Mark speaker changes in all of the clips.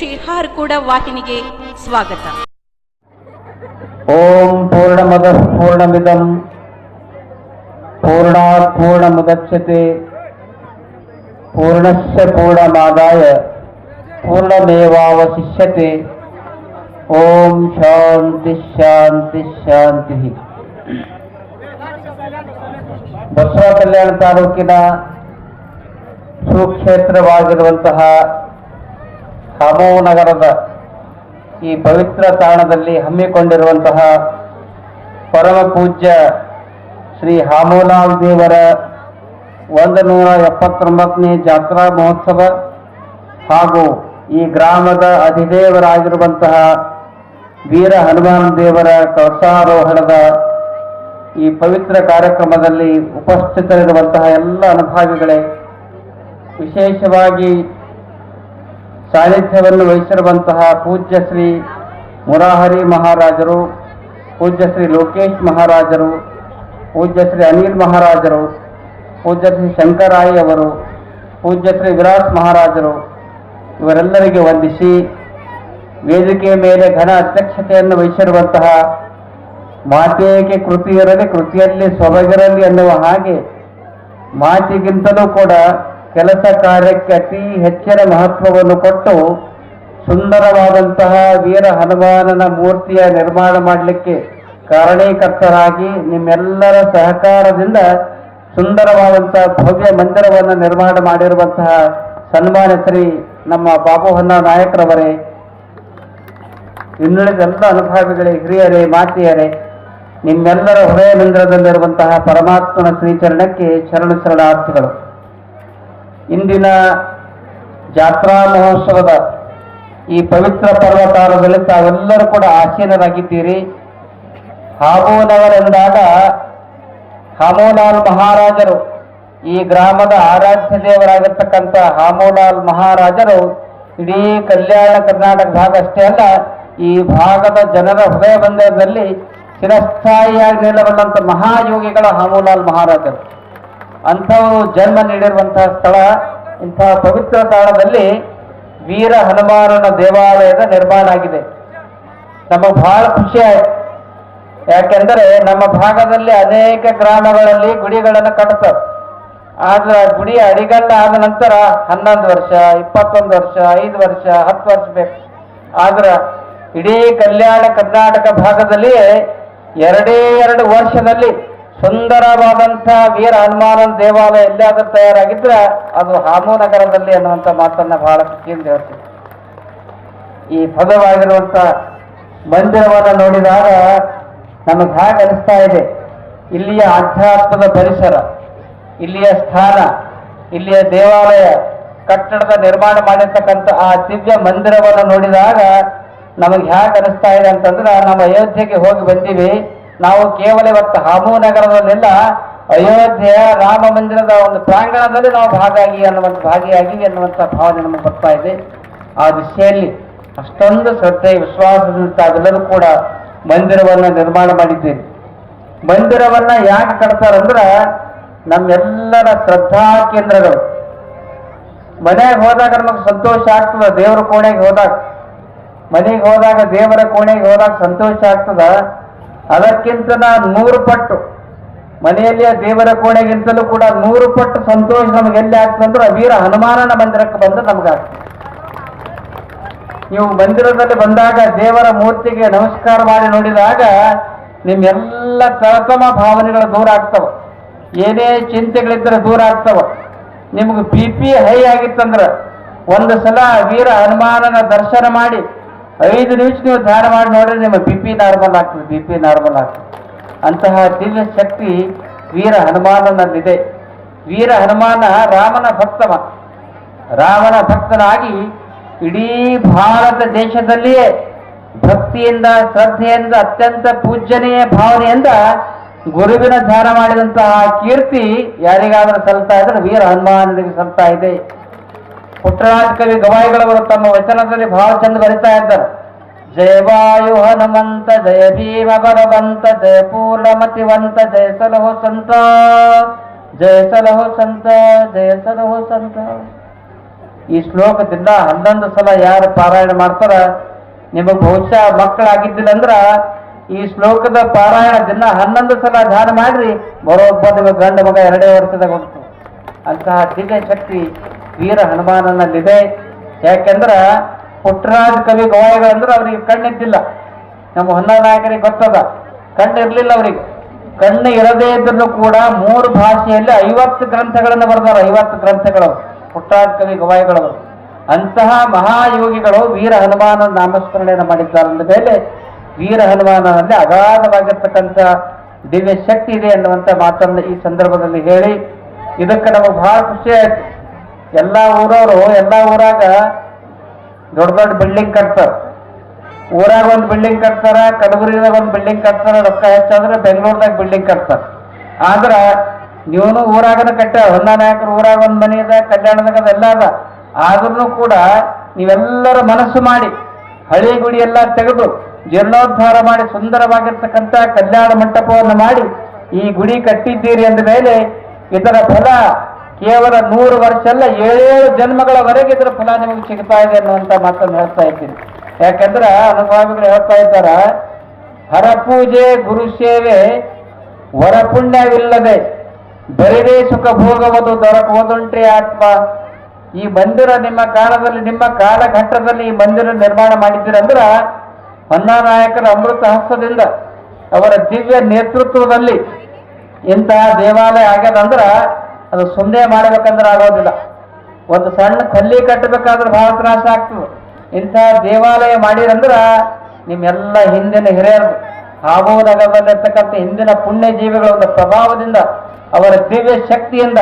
Speaker 1: ಶಿಹಾರ್ಕೂಡ ವಾಹಿನಿಗೆ ಸ್ವಾಗತ
Speaker 2: ಓಂ ಪೂರ್ಣಮದ ಪೂರ್ಣಮಿದಂ ಪೂರ್ಣಾತ್ ಪೂರ್ಣಮುದಚ್ಯತೆ ಪೂರ್ಣಸ್ಯ ಪೂರ್ಣಮಾದಾಯ ಪೂರ್ಣಮೇವಾವಶಿಷ್ಯತೆ ಓಂ ಶಾಂತಿ ಶಾಂತಿ ಶಾಂತಿ ಬಸವ ಕಲ್ಯಾಣ ತಾಲೂಕಿನ ಸುಕ್ಷೇತ್ರವಾಗಿರುವಂತಹ ಹಾಮೋ ನಗರದ ಈ ಪವಿತ್ರ ತಾಣದಲ್ಲಿ ಹಮ್ಮಿಕೊಂಡಿರುವಂತಹ ಪರಮ ಪೂಜ್ಯ ಶ್ರೀ ಹಾಮೋಲಾಲ್ ದೇವರ ಒಂದು ನೂರ ಎಪ್ಪತ್ತೊಂಬತ್ತನೇ ಜಾತ್ರಾ ಮಹೋತ್ಸವ ಹಾಗೂ ಈ ಗ್ರಾಮದ ಅಧಿದೇವರಾಗಿರುವಂತಹ ವೀರ ಹನುಮಾನ್ ದೇವರ ಕಳಸಾರೋಹಣದ ಈ ಪವಿತ್ರ ಕಾರ್ಯಕ್ರಮದಲ್ಲಿ ಉಪಸ್ಥಿತರಿರುವಂತಹ ಎಲ್ಲ ಅನುಭಾವಿಗಳೇ, ವಿಶೇಷವಾಗಿ ಸಾನ್ನಿಧ್ಯವನ್ನು ವಹಿಸಿರುವಂತಹ ಪೂಜ್ಯ ಶ್ರೀ ಮುರಾಹರಿ ಮಹಾರಾಜರು, ಪೂಜ್ಯ ಶ್ರೀ ಲೋಕೇಶ್ ಮಹಾರಾಜರು, ಪೂಜ್ಯ ಶ್ರೀ ಅನಿಲ್ ಮಹಾರಾಜರು, ಪೂಜ್ಯ ಶ್ರೀ ಶಂಕರಾಯಿ ಅವರು, ಪೂಜ್ಯ ಶ್ರೀ ವಿರಾಟ್ ಮಹಾರಾಜರು, ಇವರೆಲ್ಲರಿಗೆ ವಂದಿಸಿ ವೇದಿಕೆಯ ಮೇಲೆ ಘನ ಅಧ್ಯಕ್ಷತೆಯನ್ನು ವಹಿಸಿರುವಂತಹ ಮಾತೇಕೆ ಕೃತಿಯಿರಲಿ, ಕೃತಿಯಲ್ಲಿ ಸೊಬಗಿರಲಿ ಎನ್ನುವ ಹಾಗೆ ಮಾತಿಗಿಂತಲೂ ಕೂಡ ಕೆಲಸ ಕಾರ್ಯಕ್ಕೆ ಅತಿ ಹೆಚ್ಚಿನ ಮಹತ್ವವನ್ನು ಕೊಟ್ಟು ಸುಂದರವಾದಂತಹ ವೀರ ಹನುಮಾನನ ಮೂರ್ತಿಯ ನಿರ್ಮಾಣ ಮಾಡಲಿಕ್ಕೆ ಕಾರಣೀಕರ್ತರಾಗಿ ನಿಮ್ಮೆಲ್ಲರ ಸಹಕಾರದಿಂದ ಸುಂದರವಾದಂತಹ ಭವ್ಯ ಮಂದಿರವನ್ನು ನಿರ್ಮಾಣ ಮಾಡಿರುವಂತಹ ಸನ್ಮಾನ್ಯ ಶ್ರೀ ನಮ್ಮ ಬಾಬು ಹೊನ್ನ ನಾಯಕರವರೇ ಇನ್ನುಳಿದೆಲ್ಲ ಅನುಭಾವಿಗಳೇ, ಹಿರಿಯರೇ, ಮಾತೆಯರೇ, ನಿಮ್ಮೆಲ್ಲರ ಹೃದಯ ಮಂದಿರದಲ್ಲಿರುವಂತಹ ಪರಮಾತ್ಮನ ಶ್ರೀಚರಣಕ್ಕೆ ಶರಣ ಶರಣಾರ್ಥಿಗಳು. ಇಂದಿನ ಜಾತ್ರಾ ಮಹೋತ್ಸವದ ಈ ಪವಿತ್ರ ಪರ್ವತಾರದಲ್ಲಿ ತಾವೆಲ್ಲರೂ ಕೂಡ ಆಸೀನರಾಗಿದ್ದೀರಿ ಹಾಮೂನವರೆಂದಾಗ ಹಾಮೋಲಾಲ್ ಮಹಾರಾಜರು, ಈ ಗ್ರಾಮದ ಆರಾಧ್ಯ ದೇವರಾಗಿರ್ತಕ್ಕಂಥ ಹಾಮೋಲಾಲ್ ಮಹಾರಾಜರು ಇಡೀ ಕಲ್ಯಾಣ ಕರ್ನಾಟಕ ಭಾಗ ಅಷ್ಟೇ ಅಲ್ಲ, ಈ ಭಾಗದ ಜನರ ಹೃದಯ ಬಂಧದಲ್ಲಿ ಚಿರಸ್ಥಾಯಿಯಾಗಿ ನಿಲ್ಲಬಲ್ಲಂಥ ಮಹಾಯೋಗಿಗಳ ಹಾಮೋಲಾಲ್ ಮಹಾರಾಜರು. ಅಂಥವರು ಜನ್ಮ ನೀಡಿರುವಂತಹ ಸ್ಥಳ ಇಂತಹ ಪವಿತ್ರ ತಾಣದಲ್ಲಿ ವೀರ ಹನುಮಾನನ ದೇವಾಲಯದ ನಿರ್ಮಾಣ ಆಗಿದೆ. ನಮಗೆ ಬಹಳ ಖುಷಿ ಆಯ್ತು. ಯಾಕೆಂದರೆ ನಮ್ಮ ಭಾಗದಲ್ಲಿ ಅನೇಕ ಗ್ರಾಮಗಳಲ್ಲಿ ಗುಡಿಗಳನ್ನು ಕಟ್ತಾರೆ. ಆದ್ರೆ ಗುಡಿ ಅಡಿಗಲ್ಲ ಆದ ನಂತರ ಹನ್ನೊಂದು ವರ್ಷ, ಇಪ್ಪತ್ತೊಂದು ವರ್ಷ, ಐದು ವರ್ಷ, ಹತ್ತು ವರ್ಷ ಬೇಕು. ಆದ್ರೆ ಇಡೀ ಕಲ್ಯಾಣ ಕರ್ನಾಟಕ ಭಾಗದಲ್ಲಿ ಎರಡೇ ಎರಡು ವರ್ಷದಲ್ಲಿ ಸುಂದರವಾದಂಥ ವೀರ ಹನುಮಾನನ ದೇವಾಲಯ ಎಲ್ಲಾದ್ರೂ ತಯಾರಾಗಿದ್ರೆ ಅದು ಹಾಮೂನಗರದಲ್ಲಿ ಅನ್ನುವಂಥ ಮಾತನ್ನ ಬಹಳ ಖುಷಿಯಿಂದ ಹೇಳ್ತೀವಿ. ಈ ಪದವಾಗಿರುವಂಥ ಮಂದಿರವನ್ನು ನೋಡಿದಾಗ ನಮಗೆ ಹೇಗೆ ಅನಿಸ್ತಾ ಇದೆ. ಇಲ್ಲಿಯ ಆಧ್ಯಾತ್ಮದ ಪರಿಸರ, ಇಲ್ಲಿಯ ಸ್ಥಾನ, ಇಲ್ಲಿಯ ದೇವಾಲಯ, ಕಟ್ಟಡದ ನಿರ್ಮಾಣ ಮಾಡಿರ್ತಕ್ಕಂಥ ಆ ದಿವ್ಯ ಮಂದಿರವನ್ನು ನೋಡಿದಾಗ ನಮಗೆ ಹೇಗೆ ಅನಿಸ್ತಾ ಇದೆ ಅಂತಂದ್ರೆ ನಾವು ಅಯೋಧ್ಯೆಗೆ ಹೋಗಿ ಬಂದೀವಿ. ನಾವು ಕೇವಲ ಇವತ್ತು ಹಾಮೂ ನಗರದಲ್ಲೆಲ್ಲ, ಅಯೋಧ್ಯೆಯ ರಾಮ ಮಂದಿರದ ಒಂದು ಪ್ರಾಂಗಣದಲ್ಲಿ ನಾವು ಭಾಗಾಗಿ ಅನ್ನುವಂಥ ಭಾಗಿಯಾಗಿ ಅನ್ನುವಂಥ ಭಾವನೆ ನಮಗೆ ಬರ್ತಾ ಇದೆ. ಆ ದಿಶೆಯಲ್ಲಿ ಅಷ್ಟೊಂದು ಶ್ರದ್ಧೆ, ವಿಶ್ವಾಸದಿಂದ ತಾವೆಲ್ಲರೂ ಕೂಡ ಮಂದಿರವನ್ನು ನಿರ್ಮಾಣ ಮಾಡಿದ್ದೇವೆ ಮಂದಿರವನ್ನ ಯಾಕೆ ಕಟ್ತಾರಂದ್ರ ನಮ್ಮೆಲ್ಲರ ಶ್ರದ್ಧಾ ಕೇಂದ್ರಗಳು. ಮನೆಗೆ ಹೋದಾಗ ನಮಗೆ ಸಂತೋಷ ಆಗ್ತದ, ದೇವರ ಕೋಣೆಗೆ ಹೋದಾಗ. ಮನೆಗೆ ಹೋದಾಗ ದೇವರ ಕೋಣೆಗೆ ಹೋದಾಗ ಸಂತೋಷ ಆಗ್ತದ. ಅದಕ್ಕಿಂತ ನೂರು ಪಟ್ಟು, ಮನೆಯಲ್ಲಿಯ ದೇವರ ಕೋಣೆಗಿಂತಲೂ ಕೂಡ ನೂರು ಪಟ್ಟು ಸಂತೋಷ ನಮಗೆ ಎಲ್ಲಿ ಆಗ್ತದೆ ಅಂದ್ರೆ ವೀರ ಹನುಮಾನನ ಮಂದಿರಕ್ಕೆ ಬಂದು ನಮಗಾಗ್ತದೆ. ನೀವು ಮಂದಿರದಲ್ಲಿ ಬಂದಾಗ ದೇವರ ಮೂರ್ತಿಗೆ ನಮಸ್ಕಾರ ಮಾಡಿ ನೋಡಿದಾಗ ನಿಮ್ಮೆಲ್ಲ ತಳತಮ ಭಾವನೆಗಳು ದೂರ ಆಗ್ತವ. ಏನೇ ಚಿಂತೆಗಳಿದ್ದರೆ ದೂರ ಆಗ್ತವ. ನಿಮ್ಗೆ ಬಿ ಪಿ ಹೈ ಆಗಿತ್ತಂದ್ರೆ ಒಂದು ಸಲ ವೀರ ಹನುಮಾನನ ದರ್ಶನ ಮಾಡಿ ಐದು ನಿಮಿಷ ನೀವು ಧ್ಯಾನ ಮಾಡಿ ನೋಡಿದ್ರೆ ನಿಮ್ಮ ಬಿ ಪಿ ನಾರ್ಮಲ್ ಆಗ್ತದೆ, ಬಿ ಪಿ ನಾರ್ಮಲ್ ಆಗ್ತದೆ. ಅಂತಹ ದಿವ್ಯ ಶಕ್ತಿ ವೀರ ಹನುಮಾನನಲ್ಲಿದೆ. ವೀರ ಹನುಮಾನ ರಾಮನ ಭಕ್ತವ. ರಾಮನ ಭಕ್ತನಾಗಿ ಇಡೀ ಭಾರತ ದೇಶದಲ್ಲಿಯೇ ಭಕ್ತಿಯಿಂದ, ಶ್ರದ್ಧೆಯಿಂದ, ಅತ್ಯಂತ ಪೂಜ್ಯನೀಯ ಭಾವನೆಯಿಂದ ಗುರುವಿನ ಧ್ಯಾನ ಮಾಡಿದಂತಹ ಕೀರ್ತಿ ಯಾರಿಗಾದರೂ ಸಲ್ತಾ ಇದ್ರೆ ವೀರ ಹನುಮಾನನಿಗೆ ಸಲ್ತಾ ಇದೆ. ಪುಟ್ಟರಾಜ ಕವಿ ಗವಾಯಿಗಳವರು ತಮ್ಮ ವಚನದಲ್ಲಿ ಬಹಳ ಚಂದ ಬರಿತಾ ಇದ್ದಾರೆ. ಜಯ ವಾಯು ಹನುಮಂತ, ಜಯ ಭೀಮ ಬರವಂತ ಜಯ ಪೂರ್ಣಮತಿವಂತ, ಜಯ ಸಲಹೋ ಸಂತ ಜಯ ಸಲಹೋ ಸಂತ ಜಯ ಸಲಹೋ ಸಂತ ಈ ಶ್ಲೋಕದಿಂದ ಹನ್ನೊಂದು ಸಲ ಯಾರು ಪಾರಾಯಣ ಮಾಡ್ತಾರ, ನಿಮಗೆ ಬಹುಶಃ ಮಕ್ಕಳಾಗಿದ್ದಿಲ್ಲ ಅಂದ್ರ ಈ ಶ್ಲೋಕದ ಪಾರಾಯಣ ದಿನ ಹನ್ನೊಂದು ಸಲ ಧ್ಯಾನ ಮಾಡ್ರಿ ಬರೋಬ್ಬ ನಿಮಗೆ ಗಂಡ ಮಗ ಎರಡೇ ವರ್ಷದಾಗ ಹೋಗ್ತದೆ ಅಂತಹ ದಿವ್ಯ ಶಕ್ತಿ ವೀರ ಹನುಮಾನನಲ್ಲಿದೆ. ಯಾಕೆಂದ್ರೆ ಪುಟ್ಟರಾಜ ಕವಿ ಗವಾಯಿಗಳಂದ್ರೆ ಅವರಿಗೆ ಕಣ್ಣಿದ್ದಿಲ್ಲ. ನಮ್ಮ ಹೊನ್ನ ನಾಯಕರಿಗೆ ಗೊತ್ತದ. ಕಣ್ಣಿರಲಿಲ್ಲ ಅವರಿಗೆ. ಕಣ್ಣು ಇರದೇ ಇದ್ರೂ ಕೂಡ ಮೂರು ಭಾಷೆಯಲ್ಲಿ ಐವತ್ತು ಗ್ರಂಥಗಳನ್ನು ಬರೆದವರು, ಐವತ್ತು ಗ್ರಂಥಗಳು ಪುಟ್ಟರಾಜ ಕವಿ ಗವಾಯಿಗಳವರು ಅಂತಹ ಮಹಾಯೋಗಿಗಳು ವೀರ ಹನುಮಾನ ನಾಮಸ್ಮರಣೆಯನ್ನು ಮಾಡಿದ್ದಾರೆ ಅಂದ ಮೇಲೆ ವೀರ ಹನುಮಾನನಲ್ಲಿ ಅಗಾಧವಾಗಿರ್ತಕ್ಕಂಥ ದಿವ್ಯ ಶಕ್ತಿ ಇದೆ ಅನ್ನುವಂಥ ಮಾತನ್ನು ಈ ಸಂದರ್ಭದಲ್ಲಿ ಹೇಳಿ. ಇದಕ್ಕೆ ನಮಗೆ ಬಹಳ ಖುಷಿ ಎಲ್ಲ ಊರವರು, ಎಲ್ಲ ಊರಾಗ ದೊಡ್ಡ ದೊಡ್ಡ ಬಿಲ್ಡಿಂಗ್ ಕಟ್ತಾರ ಊರಾಗ ಒಂದು ಬಿಲ್ಡಿಂಗ್ ಕಟ್ತಾರ ಕಲಬುರಗಿದಾಗ ಒಂದು ಬಿಲ್ಡಿಂಗ್ ಕಟ್ತಾರ ರೊಕ್ಕ ಹೆಚ್ಚಾದ್ರೆ ಬೆಂಗಳೂರ್ದಾಗ ಬಿಲ್ಡಿಂಗ್ ಕಟ್ತಾರ ಆದ್ರ ನೀವನು ಊರಾಗನ ಕಟ್ಟ ಹೊನ್ನ ನಾಯಕರು ಊರಾಗ ಒಂದು ಮನೆ ಅದ, ಕಲ್ಯಾಣದಾಗ ಅದೆಲ್ಲ ಅದ. ಆದ್ರೂ ಕೂಡ ನೀವೆಲ್ಲರ ಮನಸ್ಸು ಮಾಡಿ, ಹಳೆ ಗುಡಿ ಎಲ್ಲ ತೆಗೆದು ಜೀರ್ಣೋದ್ಧಾರ ಮಾಡಿ, ಸುಂದರವಾಗಿರ್ತಕ್ಕಂಥ ಕಲ್ಯಾಣ ಮಂಟಪವನ್ನು ಮಾಡಿ ಈ ಗುಡಿ ಕಟ್ಟಿದ್ದೀರಿ ಅಂದ ಮೇಲೆ ಇದರ ಫಲ ಕೇವಲ ನೂರು ವರ್ಷ ಅಲ್ಲ, ಏಳೇಳು ಜನ್ಮಗಳವರೆಗೆ ಇದರ ಫಲ ನಿಮಗೆ ಸಿಗ್ತಾ ಇದೆ ಅನ್ನುವಂತ ಮಾತನ್ನು ಹೇಳ್ತಾ ಇದ್ದೀನಿ. ಯಾಕಂದ್ರೆ ಅನುಭಾವಿಗಳು ಹೇಳ್ತಾ ಇದ್ದಾರ ಹರಪೂಜೆ ಗುರು ಸೇವೆ ವರಪುಣ್ಯವಿಲ್ಲದೆ ಬರಿದೇ ಸುಖ ಭೋಗವದು ದೊರಕುವುದುಂಟ್ರಿ ಆತ್ಮ. ಈ ಮಂದಿರ ನಿಮ್ಮ ಕಾಲದಲ್ಲಿ, ನಿಮ್ಮ ಕಾಲಘಟ್ಟದಲ್ಲಿ ಈ ಮಂದಿರ ನಿರ್ಮಾಣ ಮಾಡಿದ್ದೀರಂದ್ರ ಹೊನ್ನಾನಾಯಕರ ಅಮೃತ ಹಸ್ತದಿಂದ ಅವರ ದಿವ್ಯ ನೇತೃತ್ವದಲ್ಲಿ ಇಂತಹ ದೇವಾಲಯ ಆಗ್ಯದಂದ್ರ ಅದು ಸುಮ್ಮನೆ ಮಾಡಬೇಕಂದ್ರೆ ಆಗೋದಿಲ್ಲ. ಒಂದು ಸಣ್ಣ ಕಲ್ಲಿ ಕಟ್ಟಬೇಕಾದ್ರೆ ಬಹಳ ತ್ರಾಸ ಆಗ್ತದೆ. ಇಂಥ ದೇವಾಲಯ ಮಾಡಿರಂದ್ರ ನಿಮ್ಮೆಲ್ಲ ಹಿಂದಿನ ಹಿರಿಯರು ಆಗೋದಾಗ ನಗರದಲ್ಲಿರ್ತಕ್ಕಂಥ ಹಿಂದಿನ ಪುಣ್ಯ ಜೀವಿಗಳ ಒಂದು ಪ್ರಭಾವದಿಂದ ಅವರ ದಿವ್ಯ ಶಕ್ತಿಯಿಂದ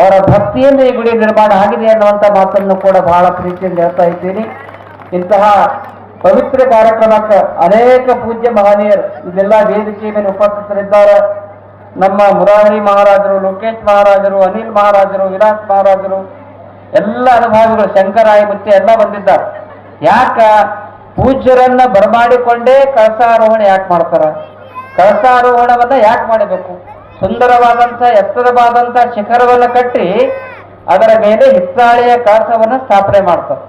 Speaker 2: ಅವರ ಭಕ್ತಿಯಿಂದ ಈ ಗುಡಿ ನಿರ್ಮಾಣ ಆಗಿದೆ ಅನ್ನುವಂಥ ಮಾತನ್ನು ಕೂಡ ಬಹಳ ಪ್ರೀತಿಯಿಂದ ಹೇಳ್ತಾ ಇದ್ದೀನಿ. ಇಂತಹ ಪವಿತ್ರ ಕಾರ್ಯಕ್ರಮಕ್ಕೆ ಅನೇಕ ಪೂಜ್ಯ ಮಹನೀಯರು ಇದೆಲ್ಲ ವೇದಿಕೆಯ ಮೇಲೆ ಉಪಸ್ಥಿತರಿದ್ದಾರೆ. ನಮ್ಮ ಮುರಾರಿ ಮಹಾರಾಜರು, ಲೋಕೇಶ್ ಮಹಾರಾಜರು, ಅನಿಲ್ ಮಹಾರಾಜರು, ವಿರಾಟ್ ಮಹಾರಾಜರು, ಎಲ್ಲ ಅನುಭವಿಗಳು ಶಂಕರಾಯ ಮುತ್ತೆ ಎಲ್ಲ ಬಂದಿದ್ದಾರೆ. ಯಾಕ? ಪೂಜ್ಯರನ್ನ ಬರಮಾಡಿಕೊಂಡೇ ಕಳಸಾರೋಹಣ ಯಾಕೆ ಮಾಡ್ತಾರ? ಕಳಸಾರೋಹಣವನ್ನ ಯಾಕೆ ಮಾಡಬೇಕು? ಸುಂದರವಾದಂಥ, ಎತ್ತರವಾದಂಥ ಶಿಖರವನ್ನ ಕಟ್ಟಿ ಅದರ ಮೇಲೆ ಹಿತ್ತಾಳೆಯ ಕಳಸವನ್ನು ಸ್ಥಾಪನೆ ಮಾಡ್ತಾರೆ.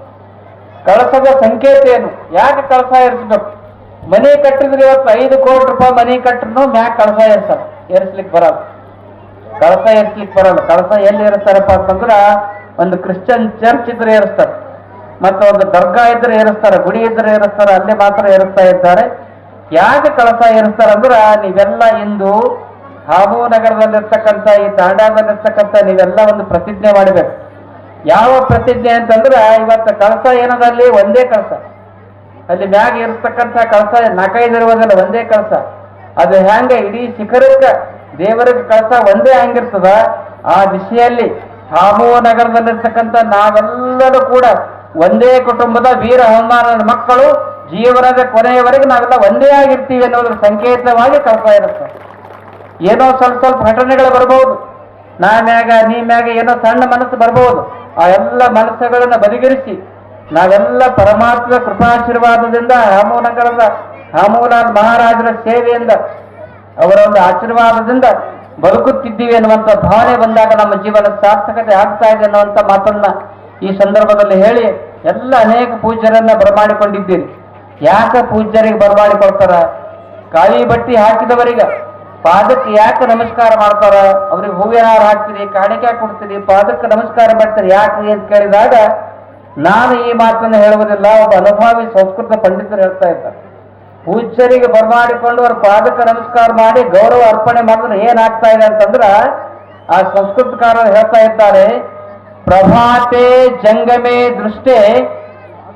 Speaker 2: ಕಳಸದ ಸಂಕೇತ ಏನು? ಯಾಕೆ ಕಳಸ ಇರಿಸ್ಬೇಕು ಮನೆ ಕಟ್ಟಿದ್ರೆ ಇವತ್ತು ಐದು ಕೋಟಿ ರೂಪಾಯಿ ಮನೆ ಕಟ್ಟರು ಮ್ಯಾಕ್ ಕಳಸ ಇರ್ತಾರೆ ಏರಿಸ್ಲಿಕ್ಕೆ ಬರಲ್ಲ. ಕಳಸ ಏರಿಸ್ಲಿಕ್ಕೆ ಬರಲ್ಲ. ಕಳಸ ಎಲ್ಲಿ ಇರ್ತಾರಪ್ಪ ಅಂತಂದ್ರ ಒಂದು ಕ್ರಿಶ್ಚಿಯನ್ ಚರ್ಚ್ ಇದ್ರೆ ಏರಿಸ್ತಾರೆ. ಮತ್ತು ಒಂದು ದರ್ಗಾ ಇದ್ರೆ ಏರಿಸ್ತಾರೆ, ಗುಡಿ ಇದ್ರೆ ಏರಿಸ್ತಾರೆ, ಅಲ್ಲಿ ಮಾತ್ರ ಏರಿಸ್ತಾ ಇದ್ದಾರೆ. ಯಾಕೆ ಕಳಸ ಏರಿಸ್ತಾರೆ ಅಂದ್ರೆ ನೀವೆಲ್ಲ ಇಂದು ಹಾಬೂ ನಗರದಲ್ಲಿರ್ತಕ್ಕಂಥ ಈ ತಾಂಡಾದಲ್ಲಿರ್ತಕ್ಕಂಥ ನೀವೆಲ್ಲ ಒಂದು ಪ್ರತಿಜ್ಞೆ ಮಾಡಬೇಕು. ಯಾವ ಪ್ರತಿಜ್ಞೆ ಅಂತಂದ್ರೆ ಇವತ್ತು ಕಳಸ ಏನದಲ್ಲಿ ಒಂದೇ ಕಳಸ. ಅಲ್ಲಿ ಮ್ಯಾಗ ಇರ್ತಕ್ಕಂಥ ಕಳಸ ನಾಲ್ಕೈದು ಇರುವುದಲ್ಲ, ಒಂದೇ ಕಳಸ. ಅದು ಹೆಂಗ ಇಡೀ ಶಿಖರಕ್ಕೆ, ದೇವರಿಗೆ ಕಳಸ ಒಂದೇ ಹಂಗಿರ್ತದ ಆ ದಿಶೆಯಲ್ಲಿ ಹಾಮು ನಗರದಲ್ಲಿರ್ತಕ್ಕಂಥ ನಾವೆಲ್ಲರೂ ಕೂಡ ಒಂದೇ ಕುಟುಂಬದ ವೀರ ಹನುಮಾನನ ಮಕ್ಕಳು, ಜೀವನದ ಕೊನೆಯವರೆಗೆ ನಾವೆಲ್ಲ ಒಂದೇ ಆಗಿರ್ತೀವಿ ಅನ್ನೋದ್ರ ಸಂಕೇತವಾಗಿ ಕಳಸ ಇರುತ್ತೆ. ಏನೋ ಸ್ವಲ್ಪ ಸ್ವಲ್ಪ ಘಟನೆಗಳು ಬರಬಹುದು ನಾ ಮ್ಯಾಗ, ನೀ ಮ್ಯಾಗ ಏನೋ ಸಣ್ಣ ಮನಸ್ಸು ಬರ್ಬೋದು. ಆ ಎಲ್ಲ ಮನಸ್ಸುಗಳನ್ನ ಬದಿಗಿರಿಸಿ ನಾವೆಲ್ಲ ಪರಮಾತ್ಮ ಕೃಪಾಶೀರ್ವಾದದಿಂದ ಹಾಮೂನಗರದ ಹಾಮೂಲಾಲ್ ಮಹಾರಾಜರ ಸೇವೆಯಿಂದ ಅವರ ಒಂದು ಆಶೀರ್ವಾದದಿಂದ ಬದುಕುತ್ತಿದ್ದೀವಿ ಅನ್ನುವಂಥ ಭಾವನೆ ಬಂದಾಗ ನಮ್ಮ ಜೀವನ ಸಾರ್ಥಕತೆ ಆಗ್ತಾ ಇದೆ ಅನ್ನುವಂಥ ಮಾತನ್ನ ಈ ಸಂದರ್ಭದಲ್ಲಿ ಹೇಳಿ ಎಲ್ಲ ಅನೇಕ ಪೂಜ್ಯರನ್ನ ಬರಮಾಡಿಕೊಂಡಿದ್ದೀರಿ. ಯಾಕೆ ಪೂಜ್ಯರಿಗೆ ಬರಮಾಡಿಕೊಳ್ತಾರ ಕಾಯಿ ಬಟ್ಟಿ ಹಾಕಿದವರಿಗೆ ಪಾದಕ್ಕೆ ಯಾಕೆ ನಮಸ್ಕಾರ ಮಾಡ್ತಾರ? ಅವ್ರಿಗೆ ಹೂವಿನ ಹಾರ ಹಾಕ್ತೀರಿ, ಕಾಣಿಕೆ ಕೊಡ್ತೀರಿ, ಪಾದಕ್ಕೆ ನಮಸ್ಕಾರ ಮಾಡ್ತೀರಿ, ಯಾಕೆ ಅಂತ ಕೇಳಿದಾಗ ನಾನು ಈ ಮಾತನ್ನು ಹೇಳುವುದಿಲ್ಲ, ಒಬ್ಬ ಅನುಭವಿ ಸಂಸ್ಕೃತ ಪಂಡಿತರು ಹೇಳ್ತಾ ಇದ್ದಾರೆ. ಪೂಜ್ಯರಿಗೆ ಬರಮಾಡಿಕೊಂಡು ಅವ್ರ ಪಾದಕ್ಕೆ ನಮಸ್ಕಾರ ಮಾಡಿ ಗೌರವ ಅರ್ಪಣೆ ಮಾಡಿದ್ರೆ ಏನಾಗ್ತಾ ಇದೆ ಅಂತಂದ್ರ ಆ ಸಂಸ್ಕೃತಕಾರರು ಹೇಳ್ತಾ ಇದ್ದಾರೆ, ಪ್ರಭಾತೆ ಜಂಗಮೆ ದೃಷ್ಟೇ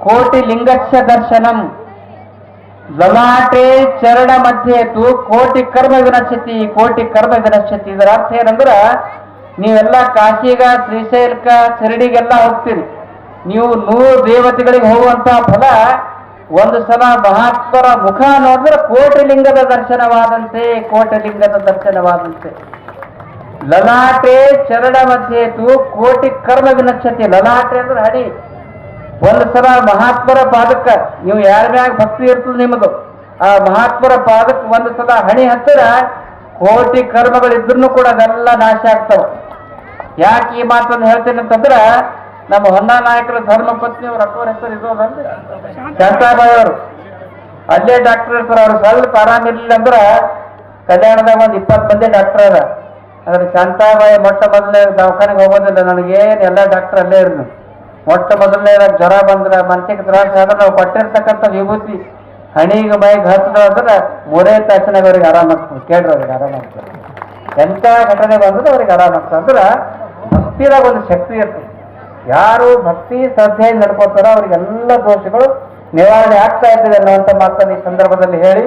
Speaker 2: ಕೋಟಿ ಲಿಂಗಸ್ಯ ದರ್ಶನಂ. ಲಲಾಟೆ ಚರಣ ಮಧ್ಯೆತು ಕೋಟಿ ಕರ್ಮ ವಿನಶ್ಯತಿ, ಕೋಟಿ ಕರ್ಮ ವಿನಶ್ಯತಿ. ಇದರ ಅರ್ಥ ಏನಂದ್ರ, ನೀವೆಲ್ಲ ಕಾಶಿಗ ಶ್ರೀಶೈಲಕ ಶಿರಡಿಗೆಲ್ಲ ಹೋಗ್ತೀರಿ. ನೀವು ನೂರು ದೇವತೆಗಳಿಗೆ ಹೋಗುವಂತಹ ಫಲ ಒಂದು ಸಲ ಮಹಾತ್ಮರ ಮುಖ ನೋಡಿದ್ರೆ ಕೋಟಿ ಲಿಂಗದ ದರ್ಶನವಾದಂತೆ, ಕೋಟಿ ಲಿಂಗದ ದರ್ಶನವಾದಂತೆ. ಲಲಾಟೆ ಚರಣ ಮಧ್ಯೇತು ಕೋಟಿ ಕರ್ಮ ವಿನಕ್ಷತೆ ಲಲಾಟೆ ಅಂದ್ರೆ ಹಡಿ ಒಂದು ಸಲ ಮಹಾತ್ಮರ ಪಾದಕ್ಕ, ನೀವು ಯಾರ ಮ್ಯಾಗ ಭಕ್ತಿ ಇರ್ತದೆ ನಿಮ್ಮದು ಆ ಮಹಾತ್ಮರ ಪಾದಕ್ಕೆ ಒಂದು ಸಲ ಹಣಿ ಹತ್ತಿರ ಕೋಟಿ ಕರ್ಮಗಳಿದ್ರು ಕೂಡ ಅದೆಲ್ಲ ನಾಶ ಆಗ್ತವ. ಯಾಕೆ ಈ ಮಾತನ್ನು ಹೇಳ್ತೇನೆ ಅಂತಂದ್ರ ನಮ್ಮ ಹೊನ್ನಾ ನಾಯಕರ ಧರ್ಮ ಪತ್ನಿ ಅವ್ರ ಅಕ್ಕವ್ರ ಹೆಸರು ಇರೋದಲ್ರಿ? ಶಾಂತಾಬಾಯಿ. ಅವರು. ಅಲ್ಲೇ ಡಾಕ್ಟರ್ ಇರ್ತಾರೆ ಅವ್ರು ಸ್ವಲ್ಪ ಆರಾಮಿರ್ಲಿಲ್ಲ ಅಂದ್ರೆ ಕಲ್ಯಾಣದಾಗ ಒಂದ್ ಇಪ್ಪತ್ತು ಮಂದಿ ಡಾಕ್ಟರ್ ಅದ. ಆದ್ರೆ ಶಾಂತಾಬಾಯಿ ಮೊಟ್ಟ ಮೊದಲನೇ ದವಾಖಾನೆಗೆ ಹೋಗೋದಿಲ್ಲ ನನಗೇನು ಎಲ್ಲ ಡಾಕ್ಟರ್ ಅಲ್ಲೇ ಇರ್ನು ಮೊಟ್ಟ ಮೊದಲನೇ ಜ್ವರ ಬಂದ್ರೆ ಮನಸ್ಸಿಗೆ ತ್ರಾಸ ಆದ್ರೆ ನಾವು ಕೊಟ್ಟಿರ್ತಕ್ಕಂಥ ವಿಭೂತಿ ಹಣಿಗೆ ಮೈಗೆ ಹತ್ತದ ಅಂದ್ರೆ ಮೂರೇ ತಾಸಿನಾಗ ಅವ್ರಿಗೆ ಆರಾಮ್ ಆಗ್ತದೆ. ಕೇಳ್ರಿ ಅವ್ರಿಗೆ ಆರಾಮ ಆಗ್ತದೆ. ಎಂತ ಘಟನೆ ಬಂದ್ರೆ ಅವ್ರಿಗೆ ಆರಾಮ ಆಗ್ತದೆ. ಅಂದ್ರೆ ಭಕ್ತಿದಾಗ ಒಂದು ಶಕ್ತಿ ಇರ್ತದೆ. ಯಾರು ಭಕ್ತಿ ಶ್ರದ್ಧೆಯಲ್ಲಿ ನಡ್ಕೋತಾರೋ ಅವ್ರಿಗೆಲ್ಲ ದೋಷಗಳು ನಿವಾರಣೆ ಆಗ್ತಾ ಇರ್ತದೆ ಅನ್ನುವಂಥ ಮಾತನ್ನು ಈ ಸಂದರ್ಭದಲ್ಲಿ ಹೇಳಿ.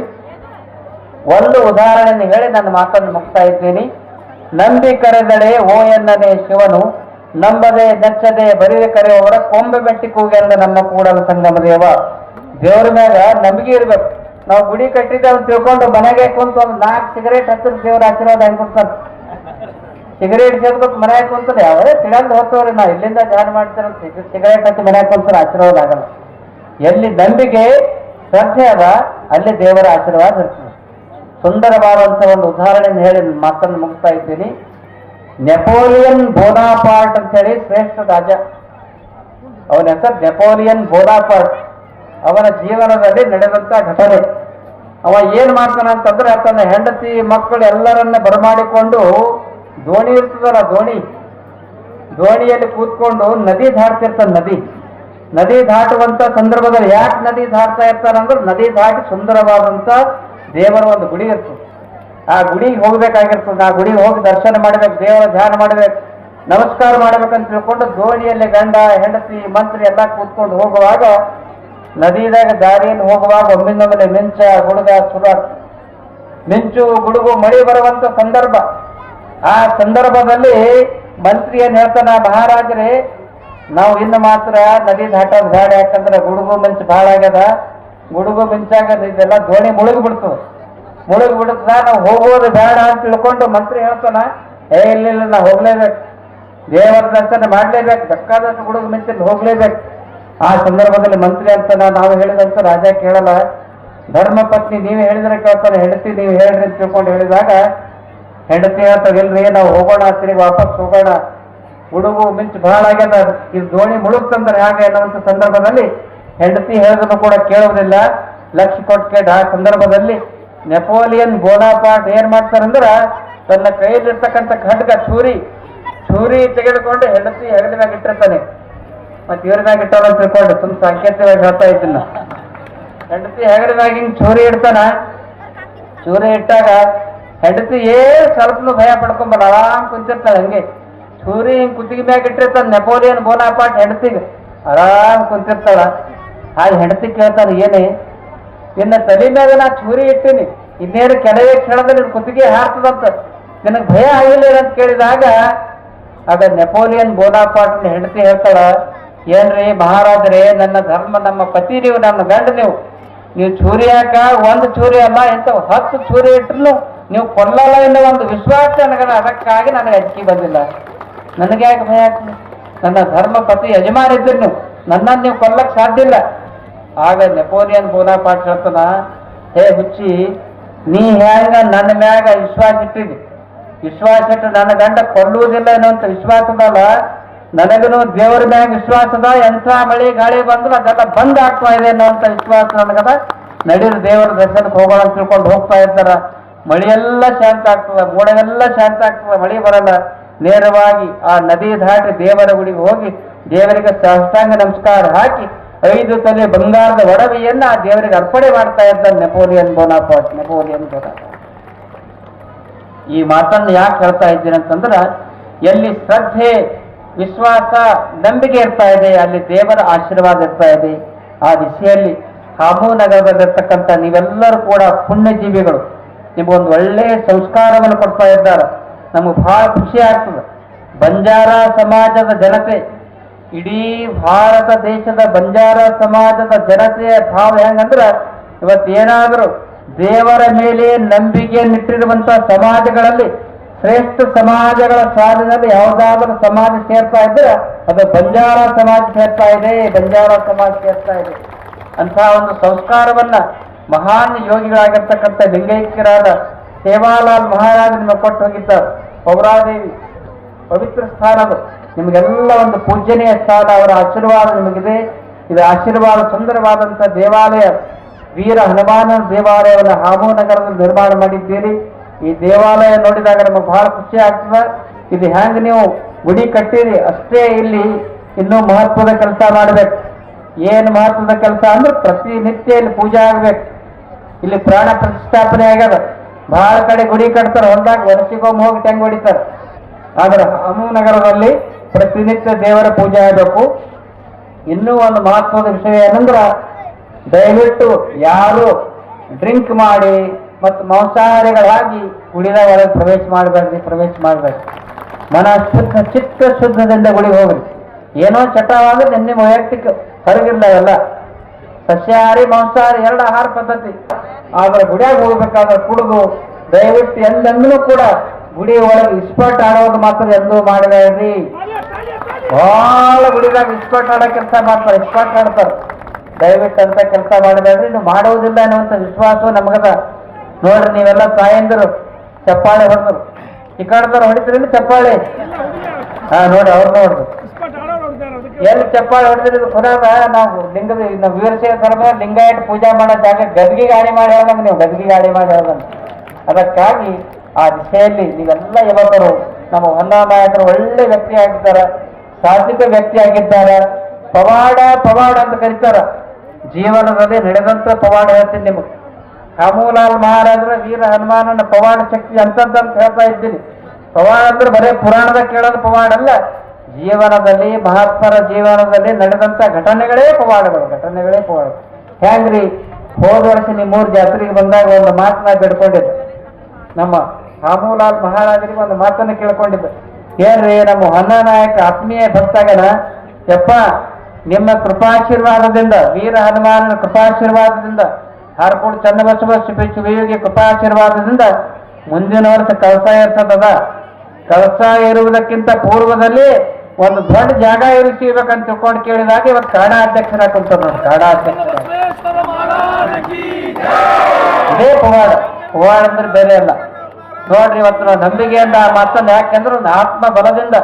Speaker 2: ಒಂದು ಉದಾಹರಣೆಯನ್ನು ಹೇಳಿ ನನ್ನ ಮಾತನ್ನು ಮುಗ್ತಾ ಇದ್ದೀನಿ. ನಂಬಿ ಕರೆದಡೆ ಓ ಎನ್ನನೆ ಶಿವನು, ನಂಬದೆ ನೆಚ್ಚದೆ ಬರಿದೆ ಕರೆಯುವವರ ಕೊಂಬೆ ಬೆಟ್ಟಿ ಕೂಗೆಲ್ಲ ನಮ್ಮ ಕೂಡಲ ಸಂಗಮ ದೇವ. ದೇವ್ರ ಮ್ಯಾಗ ನಂಬಿಕೆ ಇರ್ಬೇಕು. ನಾವು ಗುಡಿ ಕಟ್ಟಿದ್ದೆ ಅವ್ನು ತಿಳ್ಕೊಂಡು ಮನೆಗೆ ಕುಂತು ಒಂದು ನಾಲ್ಕು ಸಿಗರೇಟ್ ಹತ್ತಿರ ದೇವರ ಆಶೀರ್ವಾದ ಹೆಂಗ್ ಸಿಗರೇಟ್ ಸೇದ್ಬೇಕು ಮನ್ಯಾಗ ಕುಂತಾರೆ ಅವರೇ ತಿಳಿಯಂದು ಹೋಗ್ತವ್ರಿ. ನಾವು ಇಲ್ಲಿಂದ ಜಾನ್ ಮಾಡ್ತಾರೆ ಸಿಗರೇಟ್ ಹಚ್ಚಿ ಮನ್ಯಾಗ ಕುಂತಾರೆ ಆಶೀರ್ವಾದ ಆಗಲ್ಲ. ಎಲ್ಲಿ ನಂಬಿಕೆ ಶ್ರದ್ಧೆ ಅದ, ಅಲ್ಲಿ ದೇವರ ಆಶೀರ್ವಾದ ಇರ್ತದೆ. ಸುಂದರವಾದಂಥ ಒಂದು ಉದಾಹರಣೆಯನ್ನು ಹೇಳಿ ಮಾತನ್ನು ಮುಗಿಸ್ತಾ ಇದ್ದೀನಿ. ನೆಪೋಲಿಯನ್ ಬೋನಾಪಾರ್ಟ್ ಅಂತ ಹೇಳಿ ಶ್ರೇಷ್ಠ ರಾಜ. ಅವನ ಹೆಸರು ನೆಪೋಲಿಯನ್ ಬೋನಾಪಾರ್ಟ್. ಅವನ ಜೀವನದಲ್ಲಿ ನಡೆದಂತ ಘಟನೆ. ಅವ ಏನ್ ಮಾಡ್ತಾನ ಅಂತಂದ್ರೆ ತನ್ನ ಹೆಂಡತಿ ಮಕ್ಕಳು ಎಲ್ಲರನ್ನ ಬರಮಾಡಿಕೊಂಡು ದೋಣಿ ಇರ್ತದಲ್ಲ ದೋಣಿ ದೋಣಿಯಲ್ಲಿ ಕೂತ್ಕೊಂಡು ನದಿ ದಾಟ್ತಿರ್ತಾನೆ ನದಿ. ನದಿ ದಾಟುವಂತ ಸಂದರ್ಭದಲ್ಲಿ ಯಾಕೆ ನದಿ ದಾಟ್ತಾ ಇರ್ತಾರಂದ್ರೆ ನದಿ ದಾಟಿ ಸುಂದರವಾದಂತ ದೇವರ ಒಂದು ಗುಡಿ ಇರ್ತದೆ. ಆ ಗುಡಿಗೆ ಹೋಗ್ಬೇಕಾಗಿರ್ತದೆ. ಆ ಗುಡಿಗೆ ಹೋಗಿ ದರ್ಶನ ಮಾಡ್ಬೇಕು, ದೇವರ ಧ್ಯಾನ ಮಾಡ್ಬೇಕು, ನಮಸ್ಕಾರ ಮಾಡ್ಬೇಕಂತ ತಿಳ್ಕೊಂಡು ದೋಣಿಯಲ್ಲಿ ಗಂಡ, ಹೆಂಡತಿ, ಮಂತ್ರಿ ಎಲ್ಲ ಕೂತ್ಕೊಂಡು ಹೋಗುವಾಗ ನದಿದಾಗ ದಾರಿಯಲ್ಲಿ ಹೋಗುವಾಗ ಒಮ್ಮಿಂದೊಮ್ಮೆ ಮಿಂಚ, ಗುಡುಗ, ಸುರ, ಮಿಂಚು, ಗುಡುಗು, ಮಳೆ ಬರುವಂತ ಸಂದರ್ಭ. ಆ ಸಂದರ್ಭದಲ್ಲಿ ಮಂತ್ರಿ ಏನ್ ಹೇಳ್ತಾನ ಮಹಾರಾಜರೇ, ನಾವು ಇನ್ನು ಮಾತ್ರ ನದಿ ದಾಟೋದು ಬೇಡ ಯಾಕಂದ್ರೆ ಗುಡುಗು ಮಿಂಚು ಭಾಳ ಆಗ್ಯದ. ಗುಡುಗು ಮಿಂಚಾಗದ ಇದೆಲ್ಲ ದೋಣಿ ಮುಳುಗಿ ಬಿಡ್ತದೆ ಮುಳುಗಿ ನಾವು ಹೋಗೋದು ಬೇಡ ಅಂತ ತಿಳ್ಕೊಂಡು ಮಂತ್ರಿ ಹೇಳ್ತಾನ, ಏ, ಇಲ್ಲ ಇಲ್ಲ, ನಾ ಹೋಗ್ಲೇಬೇಕು. ದೇವರ ದರ್ಶನ ಮಾಡ್ಲೇಬೇಕು. ಬೇಕಾದಷ್ಟು ಗುಡುಗು ಮಿಂಚಲ್ಲಿ ಹೋಗ್ಲೇಬೇಕು. ಆ ಸಂದರ್ಭದಲ್ಲಿ ಮಂತ್ರಿ ಅಂತಾನ ನಾವು ಹೇಳಿದಂತ ರಾಜ ಕೇಳಲ್ಲ. ಧರ್ಮ ಪತ್ನಿ ನೀವೇ ಹೇಳಿದ್ರೆ ಕೇಳ್ತಾನೆ, ಹೆಂಡತಿ ನೀವು ಹೇಳ್ರಿ ಅಂತ ತಿಳ್ಕೊಂಡು ಹೇಳಿದಾಗ ಹೆಂಡತಿ ಅಂತ ಇಲ್ರಿ, ನಾವು ಹೋಗೋಣ ಅಂತೀರಿ, ವಾಪಸ್ ಹೋಗೋಣ. ಹುಡುಗು ಮಿಂಚು ಬಹಳ ಆಗ್ಯದ. ಇದು ದೋಣಿ ಮುಳುಗ್ತಂದ್ರೆ ಹಾಗೆ ಅನ್ನುವಂಥ ಸಂದರ್ಭದಲ್ಲಿ ಹೆಂಡತಿ ಹೇಳಿದ್ರು ಕೂಡ ಕೇಳೋದಿಲ್ಲ. ಲಕ್ಷ ಕೊಟ್ಟು ಆ ಸಂದರ್ಭದಲ್ಲಿ ನೆಪೋಲಿಯನ್ ಬೋನಾಪಾಟ್ ಏನ್ ಮಾಡ್ತಾರಂದ್ರ, ತನ್ನ ಕೈಯಲ್ಲಿರ್ತಕ್ಕಂಥ ಖಡ್ಗ ಚೂರಿ ಚೂರಿ ತೆಗೆದುಕೊಂಡು ಹೆಂಡತಿ ಹೆಗಲಿನಾಗ ಇಟ್ಟಿರ್ತಾನೆ. ಮತ್ತೆ ಮ್ಯಾಗ ಅಂತ ತಿಳ್ಕೊಂಡು ತುಂಬ ಸಾಂಕೇತಿಕವಾಗಿ ಹೇಳ್ತಾ ಇದ್ದಿಲ್ಲ. ಹೆಂಡತಿ ಹೆಗಲಿನಾಗ ಹಿಂಗ್ ಚೂರಿ ಇಡ್ತಾನ. ಚೂರಿ ಇಟ್ಟಾಗ ಹೆಂಡತಿ ಏ ಸ್ವಲ್ಪನೂ ಭಯ ಪಡ್ಕೊಂಬಲ್ಲ ಆರಾಮ್ ಕುಂತಿರ್ತಾಳೆ ಹಂಗೆ. ಚೂರಿ ಹಿಂಗ್ ಕುತ್ತಿಗೆ ಮ್ಯಾಗ ಇಟ್ಟಿರ್ತಾನೆ ನೆಪೋಲಿಯನ್ ಬೋನಾಪಾಟ್ ಹೆಂಡತಿಗೆ. ಆರಾಮ್ ಕುಂತಿರ್ತಾಳ. ಹಾಗೆ ಹೆಂಡತಿ ಕೇಳ್ತಾನೆ ಏನೇ? ನಿನ್ನ ತಲೆ ಮ್ಯಾಗ ನಾ ಚೂರಿ ಇಟ್ಟಿನಿ. ಇನ್ನೇನು ಕೆಲವೇ ಕ್ಷಣದಲ್ಲಿ ನಿನ್ನ ಕುತ್ತಿಗೆ ಹಾರ್ತದಂತ. ನಿನಗೆ ಭಯ ಆಗಿಲ್ಲ ಅಂತ ಕೇಳಿದಾಗ, ಆಗ ನೆಪೋಲಿಯನ್ ಬೋನಾಪಾಟ್ ಹೆಂಡತಿ ಹೇಳ್ತಾಳ, ಏನ್ರಿ ಮಹಾರಾಜರೇ, ನನ್ನ ಧರ್ಮ, ನಮ್ಮ ಪತಿ ನೀವು, ನನ್ನ ಗಂಡ ನೀವು. ನೀವು ಚೂರಿ ಹಾಕ, ಒಂದು ಚೂರಿ ಅಲ್ಲ ಇಂಥ ಹತ್ತು ಚೂರಿ ಇಟ್ರು ನೀವು ಕೊಲ್ಲಲ್ಲ ಎನ್ನುವ ಒಂದು ವಿಶ್ವಾಸ ನನಗದ ಅದಕ್ಕಾಗಿ ನನಗೆ ಅಜ್ಜಿ ಬಂದಿಲ್ಲ. ನನಗೆ ಯಾಕೆ ಭಯ ಆಗ್ತದೆ ನನ್ನ ಧರ್ಮ ಪತಿ ಯಜಮಾನ ಇದ್ದರು ನೀವು ನನ್ನನ್ನು ನೀವು ಕೊಲ್ಲಕ್ಕೆ ಸಾಧ್ಯ ಇಲ್ಲ. ಆಗ ನೆಪೋಲಿಯನ್ ಬೋನಾಪಾಟ್ ಹೇಳ್ತಾನ, ಹೇ ಹುಚ್ಚಿ, ನೀ ಹೇಗ ನನ್ನ ಮ್ಯಾಗ ವಿಶ್ವಾಸ ಇಟ್ಟಿದ್ದಿ. ವಿಶ್ವಾಸ ಇಟ್ಟು ನನ್ನ ಗಂಡ ಕೊಲ್ಲುವುದಿಲ್ಲ ವಿಶ್ವಾಸ ವಿಶ್ವಾಸದಲ್ಲ ನನಗನು ದೇವರ ಮ್ಯಾಗ ವಿಶ್ವಾಸದ ಎಂಥ ಮಳೆ ಗಾಳಿ ಬಂದ್ರೆ ಅದೆಲ್ಲ ಬಂದ್ ಆಗ್ತಾ ಇದೆ ಅನ್ನುವಂಥ ವಿಶ್ವಾಸ ನನಗದ? ನಡೀರು ದೇವರ ದರ್ಶನಕ್ಕೆ ಹೋಗೋಣ ತಿಳ್ಕೊಂಡು ಹೋಗ್ತಾ ಇರ್ತಾರ ಮಳೆಯೆಲ್ಲ ಶಾಂತ ಆಗ್ತದ ಮೋಡವೆಲ್ಲ ಶಾಂತ ಆಗ್ತದ, ಮಳೆ ಬರಲ್ಲ. ನೇರವಾಗಿ ಆ ನದಿ ದಾಟಿ ದೇವರ ಗುಡಿಗೆ ಹೋಗಿ ದೇವರಿಗೆ ಸಹಸ್ರಾಂಗ ನಮಸ್ಕಾರ ಹಾಕಿ ಐದು ತಲೆ ಬಂಗಾರದ ಒಡವೆಯನ್ನ ಆ ದೇವರಿಗೆ ಅರ್ಪಣೆ ಮಾಡ್ತಾ ಇದ್ದ ನೆಪೋಲಿಯನ್ ಬೋನಾಪಾಟ್ ನೆಪೋಲಿಯನ್ ಬೋನಾಪಾಟ್ ಈ ಮಾತನ್ನು ಯಾಕೆ ಹೇಳ್ತಾ ಇದ್ದೀನಿ ಅಂತಂದ್ರ, ಎಲ್ಲಿ ಶ್ರದ್ಧೆ, ವಿಶ್ವಾಸ, ನಂಬಿಕೆ ಇರ್ತಾ ಇದೆ, ಅಲ್ಲಿ ದೇವರ ಆಶೀರ್ವಾದ ಇರ್ತಾ ಇದೆ. ಆ ದಿಶೆಯಲ್ಲಿ ಹಾಮೂ ನಗರದಲ್ಲಿರ್ತಕ್ಕಂಥ ನೀವೆಲ್ಲರೂ ಕೂಡ ಪುಣ್ಯಜೀವಿಗಳು. ನಿಮಗೊಂದು ಒಳ್ಳೆಯ ಸಂಸ್ಕಾರವನ್ನು ಕೊಡ್ತಾ ಇದ್ದಾರೆ. ನಮಗೆ ಬಹಳ ಖುಷಿ ಆಗ್ತದೆ. ಬಂಜಾರ ಸಮಾಜದ ಜನತೆ, ಇಡೀ ಭಾರತ ದೇಶದ ಬಂಜಾರ ಸಮಾಜದ ಜನತೆಯ ಭಾವ ಹೆಂಗಂದ್ರ ಇವತ್ತೇನಾದರೂ ದೇವರ ಮೇಲೆ ನಂಬಿಕೆ ನಂಬಿಕೆಯನ್ನಿಟ್ಟಿರುವಂತಹ ಸಮಾಜಗಳಲ್ಲಿ, ಶ್ರೇಷ್ಠ ಸಮಾಜಗಳ ಸಾಲಿನಲ್ಲಿ ಯಾವುದಾದ್ರೂ ಸಮಾಜ ಸೇರ್ತಾ ಇದ್ರೆ, ಅದು ಬಂಜಾರ ಸಮಾಜ ಸೇರ್ತಾ ಇದೆ, ಬಂಜಾರ ಸಮಾಜ ಸೇರ್ತಾ ಇದೆ. ಅಂತಹ ಒಂದು ಸಂಸ್ಕಾರವನ್ನ ಮಹಾನ್ ಯೋಗಿಗಳಾಗಿರ್ತಕ್ಕಂಥ ಲಿಂಗೈಕ್ಯರಾದ ಸೇವಾಲಾಲ್ ಮಹಾರಾಜ ನಿಮಗೆ ಕೊಟ್ಟು ಹೋಗಿದ್ದ ಪೌರಾದೇವಿ ಪವಿತ್ರ ಸ್ಥಾನದು ನಿಮಗೆಲ್ಲ ಒಂದು ಪೂಜ್ಯನೀಯ ಸ್ಥಾನ, ಅವರ ಆಶೀರ್ವಾದ ನಿಮಗಿದೆ. ಇದು ಆಶೀರ್ವಾದ ಸುಂದರವಾದಂಥ ದೇವಾಲಯ. ವೀರ ಹನುಮಾನ ದೇವಾಲಯವನ್ನು ಹಾಮೂ ನಗರದಲ್ಲಿ ನಿರ್ಮಾಣ ಮಾಡಿದ್ದೀರಿ. ಈ ದೇವಾಲಯ ನೋಡಿದಾಗ ನಮಗೆ ಬಹಳ ಖುಷಿ ಆಗ್ತದೆ. ಇದು ಹೆಂಗೆ ನೀವು ಗುಡಿ ಕಟ್ಟಿರಿ, ಅಷ್ಟೇ ಇಲ್ಲಿ ಇನ್ನೂ ಮಹತ್ವದ ಕೆಲಸ ಮಾಡಬೇಕು. ಏನು ಮಹತ್ವದ ಕೆಲಸ ಅಂದ್ರೆ ಪ್ರತಿನಿತ್ಯ ಇಲ್ಲಿ ಪೂಜೆ ಆಗ್ಬೇಕು. ಇಲ್ಲಿ ಪ್ರಾಣ ಪ್ರತಿಷ್ಠಾಪನೆ ಆಗ್ಯದ. ಬಹಳ ಕಡೆ ಗುಡಿ ಕಟ್ತಾರ, ಹೊಲ್ದಾಗ ವರ್ಷಿಗೊಮ್ಮೆ ಹೋಗಿ ಟೆಂಗ್ ಹೊಡಿತಾರ. ಆದ್ರೆ ಹನುಮನಗರದಲ್ಲಿ ನಗರದಲ್ಲಿ ಪ್ರತಿನಿತ್ಯ ದೇವರ ಪೂಜೆ ಆಗಬೇಕು. ಇನ್ನೂ ಒಂದು ಮಹತ್ವದ ವಿಷಯ ಏನಂದ್ರೆ, ದಯವಿಟ್ಟು ಯಾರು ಡ್ರಿಂಕ್ ಮಾಡಿ ಮತ್ತು ಮಾಂಸಾಹಾರಿಗಳಾಗಿ ಗುಡಿದ ಒಳಗೆ ಪ್ರವೇಶ ಮಾಡಬೇಡ್ರಿ ಪ್ರವೇಶ ಮಾಡಬೇಡ್ರಿ. ಮನ ಶುದ್ಧ, ಚಿತ್ತ ಶುದ್ಧದಿಂದ ಗುಡಿಗೆ ಹೋಗ್ರಿ. ಏನೋ ಚಟವಾದ್ರೆ ನಿಮ್ಮ ವೈಯಕ್ತಿಕ ಹೊರಗಿಲ್ಲ ಎಲ್ಲ ಸಸ್ಯಾಹಾರಿ, ಮಾಂಸಾಹಾರಿ ಎರಡು ಆಹಾರ ಪದ್ಧತಿ. ಆದ್ರೆ ಗುಡಿಯಾಗ ಹೋಗ್ಬೇಕಾದ್ರೆ ಕುಡಿದು ದಯವಿಟ್ಟು ಎಂದೆಂದೂ ಕೂಡ ಗುಡಿ ಒಳಗೆ ಇಸ್ಪಟ್ ಆಡೋದು ಮಾತ್ರ ಎಂದೂ ಮಾಡಬೇಡ್ರಿ ಬಹಳ ಗುಡಿದಾಗ ಇಸ್ಪಟ್ ಆಡೋ ಕೆಲಸ ಮಾಡ್ತಾರೆ, ಇಸ್ಪಟ್ ಆಡ್ತಾರೆ. ದಯವಿಟ್ಟು ಅಂತ ಕೆಲಸ ಮಾಡಬೇಡ್ರಿ ನೀವು ಮಾಡೋದಿಲ್ಲ ಅನ್ನುವಂಥ ವಿಶ್ವಾಸ ನಮಗದ. ನೋಡ್ರಿ ನೀವೆಲ್ಲ ತಾಯಂದಿರು, ಚಪ್ಪಾಳೆ ಹೊಡೆದ್ರು. ಈ ಕಡೆದವ್ರು ಚಪ್ಪಾಳೆ? ಹಾ, ನೋಡಿ, ಅವ್ರು ನೋಡ್ರಿ ಎಲ್ಲಿ ಚಪ್ಪಾಳೆ ಹೊಡೆದ್ರೆ ಪುರಾಣ ನಾವು ಲಿಂಗದ ನಾವು ವೀರಶೈವ ಧರ್ಮ ಪೂಜಾ ಮಾಡೋ ಜಾಗ ಗದ್ಗಿ ಗಾಡಿ ಮಾಡಿ ಹೇಳ್ದಂಗೆ ನೀವು ಗದ್ಗಿ ಗಾಡಿ ಮಾಡಿ ಹೇಳ್ದಂಗೆ ಅದಕ್ಕಾಗಿ ಆ ದಿಶೆಯಲ್ಲಿ ನೀವೆಲ್ಲ ಯುವಕರು, ನಮ್ಮ ಹೊನ್ನ ನಾಯಕರು ಒಳ್ಳೆ ವ್ಯಕ್ತಿ ಆಗಿದ್ದಾರೆ, ಸಾತ್ವಿಕ ವ್ಯಕ್ತಿ ಆಗಿದ್ದಾರೆ. ಪವಾಡ ಪವಾಡ ಅಂತ ಕರೀತಾರ. ಜೀವನದಲ್ಲಿ ನಡೆದಂತ ಪವಾಡ ಹೇಳ್ತೀನಿ ನಿಮಗೆ. ಕಾಮೂಲಾಲ್ ಮಹಾರಾಜರ ವೀರ ಹನುಮಾನನ ಪವಾಡ ಶಕ್ತಿ ಅಂತಂತ ಹೇಳ್ತಾ ಇದ್ದೀನಿ. ಪವಾಡ ಅಂದ್ರೆ ಬರೇ ಪುರಾಣದ ಕೇಳೋದು ಪವಾಡ ಅಲ್ಲ. ಜೀವನದಲ್ಲಿ, ಮಹಾತ್ಮರ ಜೀವನದಲ್ಲಿ ನಡೆದಂತ ಘಟನೆಗಳೇ ಪವಾಡಗಳು, ಘಟನೆಗಳೇ ಪವಾಡ ಹೆಂಗ್ರಿ ಹೋದ ವರ್ಷ ನಿಮ್ಮೂರು ಜಾತ್ರೆಗೆ ಬಂದಾಗ ಒಂದು ಮಾತನ್ನ ಬಿಡ್ಕೊಂಡಿದ್ದೆ ನಮ್ಮ ರಾಮೂಲಾಲ್ ಮಹಾರಾಜರಿಗೆ ಒಂದು ಮಾತನ್ನು ಕೇಳ್ಕೊಂಡಿದ್ದೆ. ಏನ್ರಿ ನಮ್ಮ ಹೊನ್ನ ನಾಯಕ ಆತ್ಮೀಯ ಭಕ್ತಾಗನ ಯಪ್ಪ, ನಿಮ್ಮ ಕೃಪಾಶೀರ್ವಾದದಿಂದ, ವೀರ ಹನುಮಾನನ ಕೃಪಾಶೀರ್ವಾದದಿಂದ, ಹಾರ್ಕೋಡ್ ಶಿವ ಶಿವಯೋಗಿ ಕೃಪಾಶೀರ್ವಾದದಿಂದ ಮುಂದಿನ ವರ್ಷ ಕಳಸ ಇರ್ತದ ಕಳಸ ಇರುವುದಕ್ಕಿಂತ ಪೂರ್ವದಲ್ಲಿ ಒಂದು ದೊಡ್ಡ ಜಾಗ ಇರಿಸಿಬೇಕಂತ ತಿಳ್ಕೊಂಡು ಕೇಳಿದಾಗ ಇವತ್ತು ಕಾಡಾ ಅಧ್ಯಕ್ಷರ ಕುಂತ ನೋಡಿ ಕಾಡಾ ಅಧ್ಯಕ್ಷರ ಇದೇ ಪವಾಡ. ಪವಾಡ ಅಂದ್ರೆ ಬೇರೆ ಅಲ್ಲ. ನೋಡ್ರಿ ಇವತ್ತು ನಾವು ನಂಬಿಕೆಯಿಂದ ಮತ್ತೊಂದು ಯಾಕೆಂದ್ರೆ ಒಂದು ಆತ್ಮ ಬಲದಿಂದ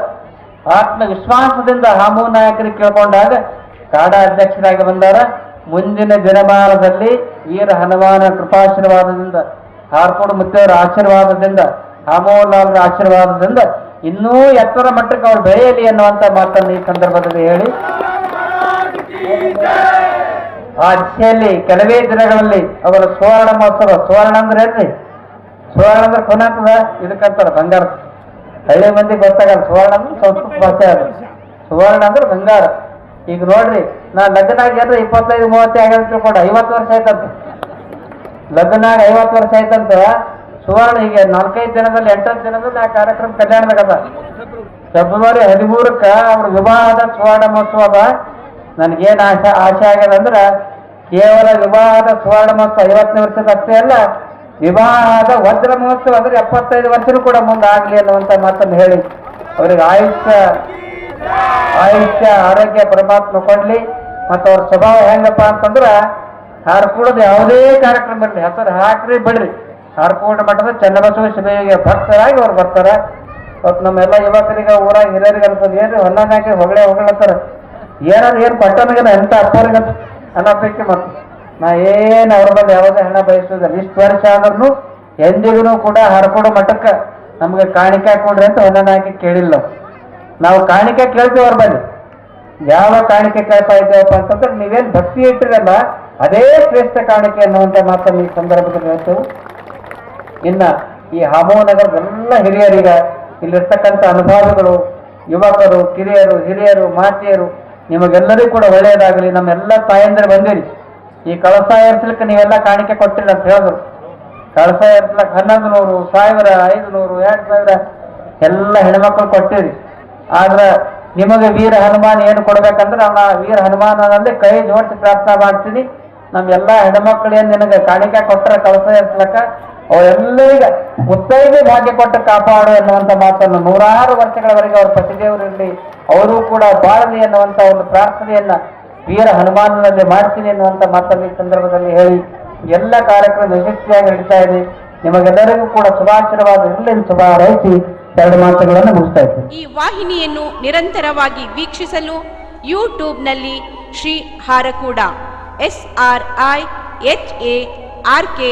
Speaker 2: ಆತ್ಮ ವಿಶ್ವಾಸದಿಂದ ಹಾಮು ನಾಯಕರಿಗೆ ಕೇಳ್ಕೊಂಡಾಗ ಕಾಡಾ ಅಧ್ಯಕ್ಷರಾಗಿ ಬಂದಾರ ಮುಂದಿನ ದಿನಮಾನದಲ್ಲಿ ವೀರ ಹನುಮಾನ ಕೃಪಾಶೀರ್ವಾದದಿಂದ, ಹಾರ್ಕೋಡು ಮುತ್ತೇವರ ಆಶೀರ್ವಾದದಿಂದ ಹಾಮೋಲಾಲ್ರ ಆಶೀರ್ವಾದದಿಂದ ಇನ್ನೂ ಎತ್ತರ ಮಟ್ಟಕ್ಕೆ ಅವ್ರು ಬೆಳೆಯಲಿ ಅನ್ನುವಂತ ಮಾತನ್ನು ಈ ಸಂದರ್ಭದಲ್ಲಿ ಹೇಳಿ. ಆ ದಿಶೆಯಲ್ಲಿ ಕೆಲವೇ ದಿನಗಳಲ್ಲಿ ಅವರ ಸುವರ್ಣ ಮಹೋತ್ಸವ, ಸುವರ್ಣ ಅಂದ್ರೆ ಏನ್ರಿ? ಸುವರ್ಣ ಅಂದ್ರೆ ಕೊನಾತದ ಇದಕ್ಕಂತಾರ ಬಂಗಾರ. ಹಳ್ಳಿ ಮಂದಿ ಗೊತ್ತಾಗಲ್ಲ, ಸುವರ್ಣ ಅಂದ್ರೆ ಸಂಸ್ಕೃತ ಭಾಷೆ ಅದು. ಸುವರ್ಣ ಅಂದ್ರೆ ಬಂಗಾರ. ಈಗ ನೋಡ್ರಿ ನಾ ಲಗ್ನಾಗ ಅಂದ್ರೆ ಇಪ್ಪತ್ತೈದು ಮೂವತ್ತೇ ಆಗ್ಯಾದ ತಿಳ್ಕೊಂಡು, ಐವತ್ತು ವರ್ಷ ಆಯ್ತಂತ. ಲಗ್ನಾಗ ಐವತ್ತು ವರ್ಷ ಆಯ್ತಂತ. ಸುವರ್ಣ ಈಗ ನಾಲ್ಕೈದು ದಿನದಲ್ಲಿ ಎಂಟತ್ತು ದಿನದಲ್ಲಿ ಆ ಕಾರ್ಯಕ್ರಮ ಕಲ್ಯಾಣದಾಗ ಫೆಬ್ರವರಿ ಹದಿಮೂರಕ್ಕ ಅವ್ರ ವಿವಾಹದ ಸುವರ್ಣ ಮಹೋತ್ಸವ ನನಗೇನು ಆಶೆ ಆಶೆ ಆಗ್ಯದ ಅಂದ್ರೆ ಕೇವಲ ವಿವಾಹದ ಸುವರ್ಣ ಮಹೋತ್ಸವ ಐವತ್ತನೇ ವರ್ಷದ ಅಷ್ಟೇ ಅಲ್ಲ, ವಿವಾಹದ ವಜ್ರ ಮಹೋತ್ಸವ ಅಂದ್ರೆ ಎಪ್ಪತ್ತೈದು ವರ್ಷನೂ ಕೂಡ ಮುಂದೆ ಆಗಲಿ ಅನ್ನುವಂಥ ಮಾತನ್ನು ಹೇಳಿ ಅವ್ರಿಗೆ ಆಯುಷ್ಯ ಆಯುಷ್ಯ ಆರೋಗ್ಯ ಪರಮಾತ್ಮ ಕೊಡ್ಲಿ ಮತ್ತು ಅವ್ರ ಸ್ವಭಾವ ಹೆಂಗಪ್ಪ ಅಂತಂದ್ರೆ ಹಾರ್ಕೂಡದ ಯಾವುದೇ ಕಾರ್ಯಕ್ರಮ ಇರಲಿ, ಹೆಸರು ಹಾಕ್ರಿ ಬಿಡ್ರಿ. ಹಾರ್ಕೋಟ ಮಠದ ಚನ್ನಬಸವ ಶಿವಯೋಗಿಯ ಭಕ್ತರಾಗಿ ಅವ್ರು ಬರ್ತಾರೆ. ಅವತ್ತು ನಮ್ಮೆಲ್ಲ ಯುವಕರಿಗೆ, ಊರಾಗ ಹಿರಿಯರಿಗೆ ಅನ್ಸೋದು ಏನು ಹೊನ್ನಾಗೆ ಹೊಗಳೇ ಹೊಗಳತ್ತಾರ ಏನಾದ್ರು ಏನು ಪಟ್ಟಣಗಿನ ಎಂತ ಅಪ್ಪರಿಗೆ ಅನ್ನೋದಕ್ಕೆ ಮತ್ತು ನಾ ಏನು ಅವ್ರ ಬಂದು ಯಾವುದೇ ಹಣ ಬಯಸೋದಿಲ್ಲ ಇಷ್ಟು ವರ್ಷ ಆದ್ರೂ ಎಂದಿಗೂ ಕೂಡ ಹರ್ಕೋಡು ಮಠಕ್ಕೆ ನಮಗೆ ಕಾಣಿಕೆ ಕೊಡ್ರಿ ಅಂತ ಹೊನ್ನಾಗಿ ಕೇಳಿಲ್ಲ ನಾವು. ನಾವು ಕಾಣಿಕೆ ಕೇಳ್ತೀವಿ ಅವ್ರ ಬಂದು ಯಾವ ಕಾಣಿಕೆ ಕೇಳ್ತಾ ಇದ್ದೇವಪ್ಪ ಅಂತಂದ್ರೆ ನೀವೇನು ಭಕ್ತಿ ಇಟ್ಟಿರಲ್ಲ, ಅದೇ ಶ್ರೇಷ್ಠ ಕಾಣಿಕೆ ಅನ್ನುವಂಥ ಮಾತನ್ನು ಈ ಸಂದರ್ಭದಲ್ಲಿ ಹೇಳ್ತೇವೆ. ಇನ್ನ ಈ ಹಾಮೋ ನಗರದ ಎಲ್ಲ ಹಿರಿಯರೀಗ ಇಲ್ಲಿರ್ತಕ್ಕಂಥ ಅನುಭವಗಳು, ಯುವಕರು, ಕಿರಿಯರು, ಹಿರಿಯರು ಮಾತಿಯರು ನಿಮಗೆಲ್ಲರಿಗೂ ಕೂಡ ಒಳ್ಳೆಯದಾಗಲಿ. ನಮ್ಮೆಲ್ಲ ತಾಯಂದಿರು ಬಂದಿರಿ. ಈ ಕಳಸ ಏರ್ಸಲಿಕ್ಕೆ ನೀವೆಲ್ಲ ಕಾಣಿಕೆ ಕೊಟ್ಟಿಲ್ಲ ಅಂತ ಹೇಳಿದ್ರು. ಕಳಸ ಏರ್ಸಲಿಕ್ಕೆ ಹನ್ನೊಂದು ನೂರು ಸಾವಿರ ಐದು ನೂರು ಎರಡು ಸಾವಿರ ಎಲ್ಲ ಹೆಣ್ಮಕ್ಳು ಕೊಟ್ಟಿರಿ. ಆದ್ರೆ ನಿಮಗೆ ವೀರ ಹನುಮಾನ್ ಏನು ಕೊಡ್ಬೇಕಂದ್ರೆ ಆ ವೀರ ಹನುಮಾನನಲ್ಲಿ ಕೈ ಜೋಡಿಸಿ ಪ್ರಾರ್ಥನೆ ಮಾಡ್ತೀನಿ. ನಮ್ಮೆಲ್ಲ ಹೆಣ್ಮಕ್ಳು ಏನು ನಿನಗೆ ಕಾಣಿಕೆ ಕೊಟ್ಟರೆ ಕಳಸ ಏರ್ಸ್ಲಕ್ಕ ಅವರೆಲ್ಲರಿಗ ಮುತ್ತೈದೆ ಭಾಗ್ಯ ಕೊಟ್ಟು ಕಾಪಾಡು ಎನ್ನುವಂತ ಮಾತನ್ನು ನೂರಾರು ವರ್ಷಗಳವರೆಗೆ ಅವ್ರ ಪತಿದೇವರಲ್ಲಿ ಅವರು ಕೂಡ ಬಾಳಲಿ ಎನ್ನುವಂತ ಒಂದು ಪ್ರಾರ್ಥನೆಯನ್ನ ವೀರ ಹನುಮಾನನಲ್ಲಿ ಮಾಡ್ತೀನಿ ಎನ್ನುವಂತ ಮಾತನ್ನು ಈ ಸಂದರ್ಭದಲ್ಲಿ ಹೇಳಿ, ಎಲ್ಲ ಕಾರ್ಯಕ್ರಮ ಯಶಸ್ವಿಯಾಗಿ ನಡೀತಾ ಇದೆ. ನಿಮಗೆಲ್ಲರಿಗೂ ಕೂಡ ಶುಭಾಶೀರ್ವಾದ ಇರಲಿ ಶುಭ ಎರಡು ಮಾತುಗಳನ್ನು ಮುಗಿಸ್ತಾ ಇದ್ದೀನಿ.
Speaker 1: ಈ ವಾಹಿನಿಯನ್ನು ನಿರಂತರವಾಗಿ ವೀಕ್ಷಿಸಲು ಯೂಟ್ಯೂಬ್ನಲ್ಲಿ Shri Harakuda, S R I H A R K